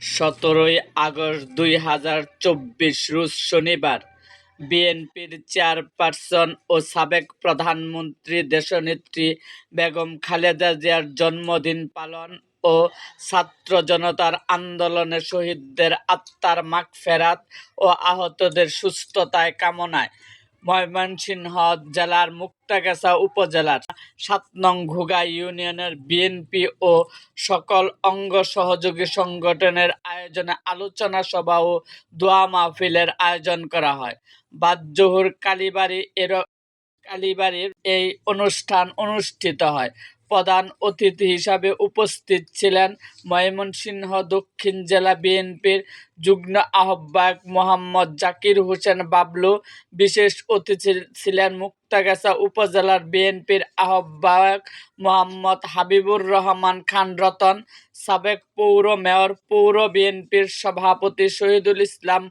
সতেরোই আগস্ট দুই হাজার চব্বিশ রোজ শনিবার, বিএনপির চেয়ারপারসন ও সাবেক প্রধানমন্ত্রী দেশনেত্রী বেগম খালেদা জিয়ার জন্মদিন পালন ও ছাত্র জনতার আন্দোলনে শহীদদের আত্মার মাগফেরাত ও আহতদের সুস্থতায় কামনায় ময়মনসিংহ জেলার মুক্তাগাছা উপজেলার সাত নং ঘুগা ইউনিয়নের বিএনপি ও সকল অঙ্গ সহযোগী সংগঠনের আয়োজনে আলোচনা সভা ও দোয়া মাহফিলের আয়োজন করা হয়। বাদজহুর কালীবাড়ি এর কালীবাড়ির এই অনুষ্ঠান অনুষ্ঠিত হয়। প্রধান অতিথি হিসাবে উপস্থিত ছিলেন ময়মনসিংহ দক্ষিণ জেলা বিএনপির যুগ্ম আহ্বায়ক মোহাম্মদ জাকির হোসেন বাবলু, বিশেষ অতিথি ছিলেন মুক্তাগাছা উপজেলার বিএনপির আহ্বায়ক মোহাম্মদ হাবিবুর রহমান খান রতন, সাবেক পৌর মেয়র, পৌর বিএনপির সভাপতি শহীদুল ইসলাম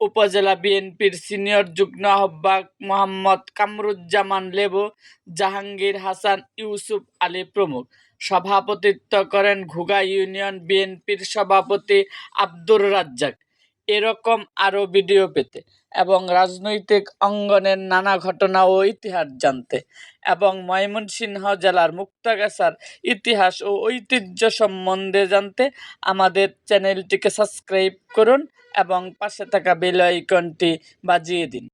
উপজেলা বিএনপির সিনিয়র যুগ্ন আহ্বায়ক মোহাম্মদ কামরুজ্জামান লেবু, জাহাঙ্গীর হাসান, ইউসুফ আলী প্রমুখ। সভাপতিত্ব করেন ঘুগা ইউনিয়ন বিএনপির সভাপতি আব্দুর রাজ্জাক। এরকম আরও ভিডিও পেতে এবং রাজনৈতিক অঙ্গনের নানা ঘটনা ও ইতিহাস জানতে এবং ময়মনসিংহ জেলার মুক্তাগাছার ইতিহাস ও ঐতিহ্য সম্বন্ধে জানতে আমাদের চ্যানেলটিকে সাবস্ক্রাইব করুন এবং পাশে থাকা বেল আইকনটি বাজিয়ে দিন।